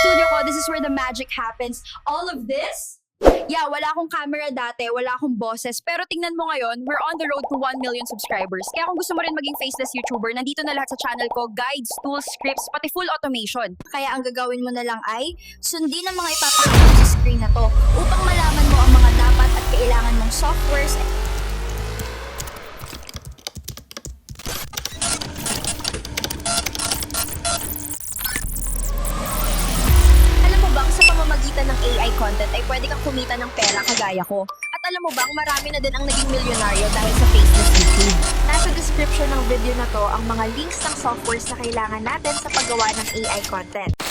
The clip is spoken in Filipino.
studio ko, this is where the magic happens. All of this, yeah, wala akong camera dati, wala akong boses, pero tingnan mo ngayon, we're on the road to 1 million subscribers. Kaya kung gusto mo rin maging faceless YouTuber, nandito na lahat sa channel ko, guides, tools, scripts, pati full automation. Kaya ang gagawin mo na lang ay, sundin ang mga ipapakita sa screen na to content ay pwede kang kumita ng pera kagaya ko? At alam mo bang marami na din ang naging milyonaryo dahil sa faceless YouTube? Nasa description ng video na to ang mga links ng softwares na kailangan natin sa paggawa ng AI content.